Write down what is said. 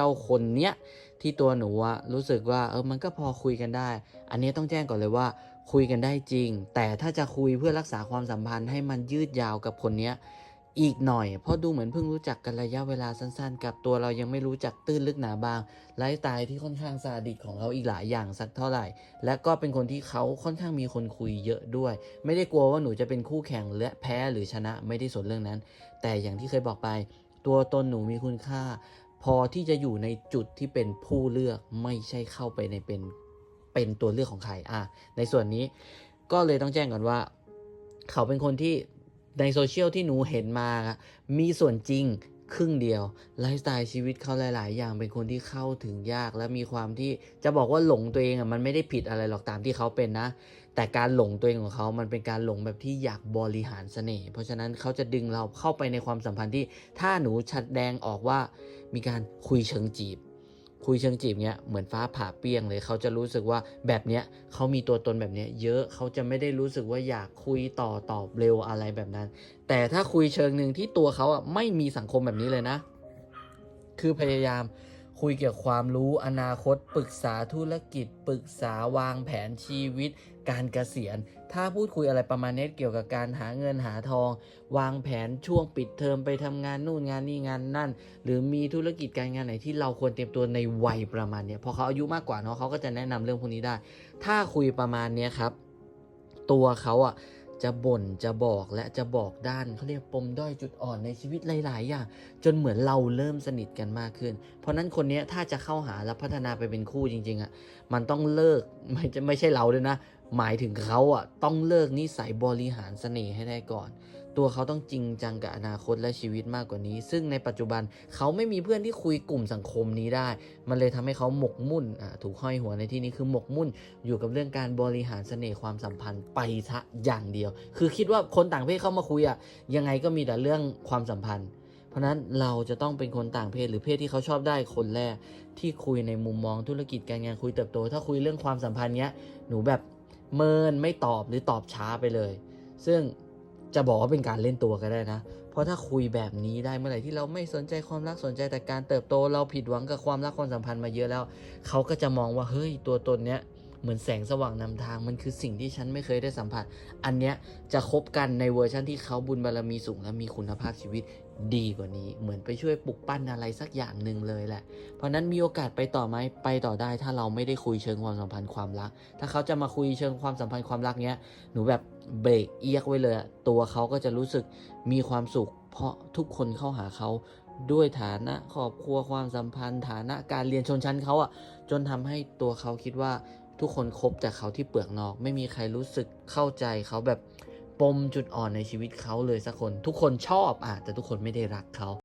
เจ้าคนเนี้ยที่ตัวหนูอะรู้สึกว่าเออมันก็พอคุยกันได้ อันนี้ต้องแจ้งก่อนเลยว่า คุยกันได้จริง แต่ถ้าจะคุยเพื่อรักษาความสัมพันธ์ให้มันยืดยาวกับคนเนี้ยอีกหน่อย เพราะดูเหมือนเพิ่งรู้จักกันระยะเวลาสั้นๆ กับตัวเรายังไม่รู้จักตื้นลึกหนาบางไลฟ์สไตล์ที่ค่อนข้างซาดิสของเขาอีกหลายอย่างสักเท่าไหร่ และก็เป็นคนที่เขาค่อนข้างมีคนคุยเยอะด้วย ไม่ได้กลัวว่าหนูจะเป็นคู่แข่งและแพ้หรือชนะไม่ได้สนเรื่องนั้น แต่อย่างที่เคยบอกไป ตัวตนหนูมีคุณค่า พอที่จะอยู่ในจุดที่เป็นผู้เลือกไม่ใช่เข้าไปในเป็นเป็นตัวเลือกของใครอะในส่วนนี้ก็เลยต้องแจ้งก่อนว่า เขาเป็นคนที่ในโซเชียลที่หนูเห็นมา มีส่วนจริง ครึ่งเดียวไลฟ์สไตล์ชีวิตเขาหลาย ๆ อย่างเป็นคนที่เข้าถึงยากและมีความที่จะบอกว่าหลงตัวเองอะมันไม่ได้ผิดอะไรหรอกตามที่เขาเป็นนะ แต่การหลงตัวเองของเขา มันเป็นการหลงแบบที่อยากบริหารเสน่ห์เพราะฉะนั้นเขาจะดึงเราเข้าไปในความสัมพันธ์ที่ถ้าหนูชัดแดงออกว่ามีการคุยเชิงจีบ คุยเชิงจีบเนี้ยเหมือนฟ้าผ่าเปี้ยงเลยเขาจะรู้สึกว่าแบบเนี้ยเขามีตัวตนแบบเนี้ยเยอะเขาจะไม่ได้รู้สึกว่าอยากคุยต่อตอบเร็วอะไรแบบนั้น แต่ถ้าคุยเชิงหนึ่งที่ตัวเขาอะไม่มีสังคมแบบนี้เลยนะ คือพยายาม คุยเกี่ยวกับความรู้อนาคต ปรึกษาธุรกิจ ปรึกษาวางแผนชีวิต การเกษียณ ถ้าพูดคุยอะไรประมาณนี้เกี่ยวกับการหาเงินหาทอง วางแผนช่วงปิดเทอมไปทำงานนู่นงานนี่งานนั่น หรือมีธุรกิจการงานไหนที่เราควรเตรียมตัวในวัยประมาณนี้พอเขาอายุมากกว่าเนาะเขาก็จะแนะนำเรื่องพวกนี้ได้ ถ้าคุยประมาณนี้ครับ ตัวเขาอะ จะบ่นจะบอกและจะบอกด้านเขาเรียกปมด้อยจุดอ่อนในชีวิตหลาย ๆ อย่างจนเหมือนเราเริ่มสนิทกันมากขึ้น เพราะนั้นคนนี้ถ้าจะเข้าหาและพัฒนาไปเป็นคู่จริง ๆอะมันต้องเลิกไม่ไม่ใช่เราด้วยนะ หมายถึงเขาอะต้องเลิกนิสัยบริหารเสน่ห์ให้ได้ก่อน ตัวเขาต้องจริงจังกับอนาคตและชีวิตมากกว่านี้ ซึ่งในปัจจุบันเขาไม่มีเพื่อนที่คุยกลุ่มสังคมนี้ได้ มันเลยทำให้เขาหมกมุ่นถูกห้อยหัวในที่นี้คือหมกมุ่นอยู่กับเรื่องการบริหารเสน่ห์ความสัมพันธ์ไปซะอย่างเดียว คือคิดว่าคนต่างเพศเข้ามาคุยอะยังไงก็มีแต่เรื่องความสัมพันธ์เพราะฉะนั้นเราจะต้องเป็นคนต่างเพศหรือเพศที่เขาชอบได้คนแรก ที่คุยในมุมมองธุรกิจการงานคุยเติบโต ถ้าคุยเรื่องความสัมพันธ์เนี้ยหนูแบบเมินไม่ตอบหรือตอบช้าไปเลย ซึ่ง จะบอกว่าเป็นการเล่นตัวก็ได้นะ เพราะถ้าคุยแบบนี้ได้เมื่อไหร่ที่เราไม่สนใจความรักสนใจแต่การเติบโตเราผิดหวังกับความรักความสัมพันธ์มาเยอะแล้ว เขาก็จะมองว่าเฮ้ยตัวตนเนี้ย เหมือนแสงสว่างนำทางมันคือสิ่งที่ฉันไม่เคยได้สัมผัส อันเนี้ยจะคบกันในเวอร์ชันที่เขาบุญบารรมีสูงและมีคุณภาพชีวิตดีกว่านี้ เหมือนไปช่วยปลุกปั้นอะไรสักอย่างหนึ่งเลยแหละ เพราะนั้นมีโอกาสไปต่อไหมไปต่อได้ ถ้าเราไม่ได้คุยเชิงความสัมพันธ์ความรัก ถ้าเขาจะมาคุยเชิงความสัมพันธ์ความรักเนี้ยหนูแบบเบรกเอียกไว้เลยตัวเขาก็จะรู้สึกมีความสุข เพราะทุกคนเข้าหาเขาด้วยฐานะครอบครัวความสัมพันธ์ ฐานะการเรียนชนชั้นเขาอะจนทำให้ตัวเขาคิดว่า ทุกคนคบแต่เขาที่เปลือกนอก ไม่มีใครรู้สึกเข้าใจเขาแบบปมจุดอ่อนในชีวิตเขาเลยสักคน ทุกคนชอบอะแต่ทุกคนไม่ได้รักเขา